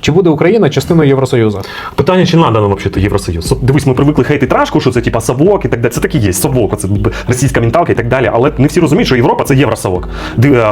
Чи буде Україна частиною Євросоюзу? Питання, чи надо нам взагалі Євросоюз? Дивись, ми привикли хейтити рашку, що це типа совок і так далі. Це так є, совок, це російська менталка і так далі. Але не всі розуміють, що Європа це євросовок.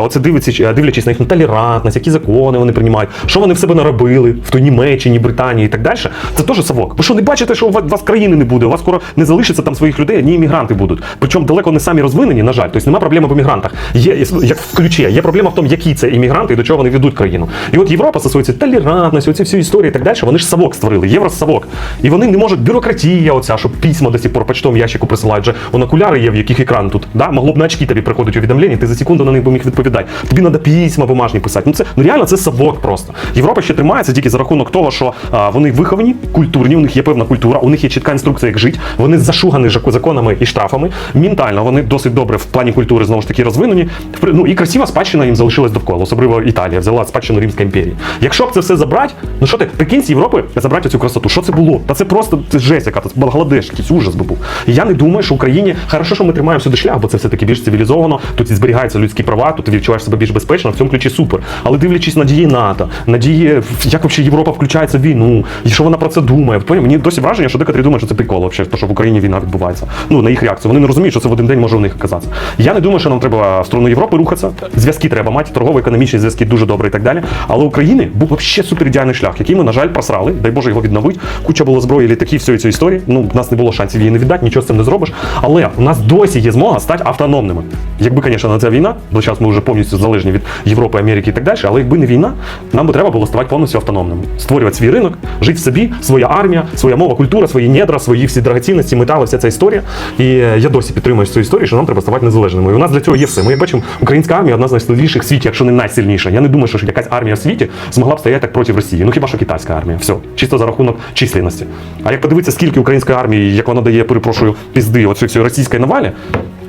Оце дивиться, дивлячись на їхню толерантність, які закони вони приймають, що вони в себе наробили в той Німеччині, Британії і так далі. Це теж совок. Ви що не бачите, що у вас- країни не буде? У вас скоро не залишиться там своїх людей, одні іммігранти будуть. Причому далеко не самі розвинені, на жаль. Тобто немає проблеми в іммігрантах. Є як в ключі, є проблема в тому, які це іммігранти і до чого вони ведуть країну. І от Європа стосується толерантності, оці всі історії і так далі. Вони ж совок створили, євросовок. І вони не можуть бюрократія, оця, щоб письма до сих пор почтом ящику присилають. Вже вон окуляри є, в яких екран тут. Да? Могло б на очки тобі приходить увідомлення, ти за секунду на них би міг відповідати. Тобі треба письма бумажні писати. Ну це ну реально це совок просто. Європа ще тримається тільки за рахунок того, що а, вони виховані, культурні, у них є певна культура, у них є чітка інструкція, як жити. Вони зашугані законами і штрафами. Ментально вони досить добре в плані культури знову ж таки розвинені. Ну і красива спадщина їм залишилась довкола, особливо Італія взяла спадщину Римської імперії. Якщо б це все забрати, ну що ти прикинь з Європи забрати цю красоту? Що це було? Та це просто це жесть, яка це Бангладеш, якийсь ужас би був. Я не думаю, що Україні хорошо, що ми тримаємо сюди шлях, бо це все таки більш цивілізовано. Тут і зберігаються людські права, тут ти відчуваєш себе більш безпечно. В цьому ключі супер. Але дивлячись на дії НАТО, на дії, як взагалі Європа включається в війну, і що вона про це думає. Поняв? Мені досі враження, що декотрі думають, що це прикол, взагалі, що в Україні війна відбувається. Ну на їх реакцію. Вони не розуміють, що це в один день може у них оказатися. Я не думаю, що нам треба в сторону Європи рухатися. Зв'язки треба мати, торгово-економічні зв'язки дуже добре і так далі. Але України був взагалі супер ідеальний шлях, який ми, на жаль, просрали. Дай Боже його відновити. Куча було зброї, літаків, всієї цієї історії. Ну, в нас не було шансів її не віддати, нічого з цим не зробиш. Але у нас досі є змога стати автономними. Якби, звісно, на ця війна, бо зараз ми вже повністю залежні від Європи, Америки і так далі. Але якби не війна, нам би треба було ставати повністю автономними, створювати свій ринок, жити в собі, своя армія, своя мова, культура, свої недра, свої всі драгоцінності, метали, вся ця історія. І е, я досі підтримую цю історію, що нам треба ставати незалежними. І у нас для цього є все. Ми бачимо, українська армія одна з найсильніших в світі, якщо не найсильніша. Я не думаю, що якась армія в світі змогла б стояти так проти Росії. Ну хіба що китайська армія? Все, чисто за рахунок численності. А як подивитися, скільки української армії, як вона дає, перепрошую, пізди оцю цю російської навалі.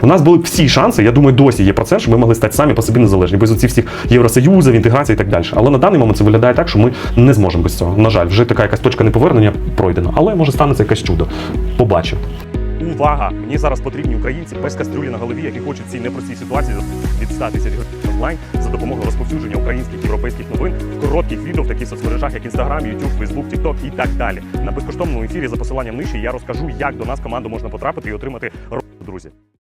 У нас були всі шанси, я думаю, досі є процес, що ми могли стати самі по собі незалежні, без оцих всіх євросоюзів, інтеграції і так далі. Але на даний момент це виглядає так, що ми не зможемо без цього. На жаль, вже така якась точка неповернення пройдена. Але може станеться якесь чудо. Побачимо. Увага! Мені зараз потрібні українці без кастрюлі на голові, які хочуть в цій непростій ситуації від 100 тисяч гривень онлайн за допомогою розповсюдження українських європейських новин, коротких відео в таких соцмережах, як Instagram, YouTube, Facebook, TikTok і так далі. На безкоштовному ефірі за посиланням нижче я розкажу, як до нас команду можна потрапити і отримати друзі.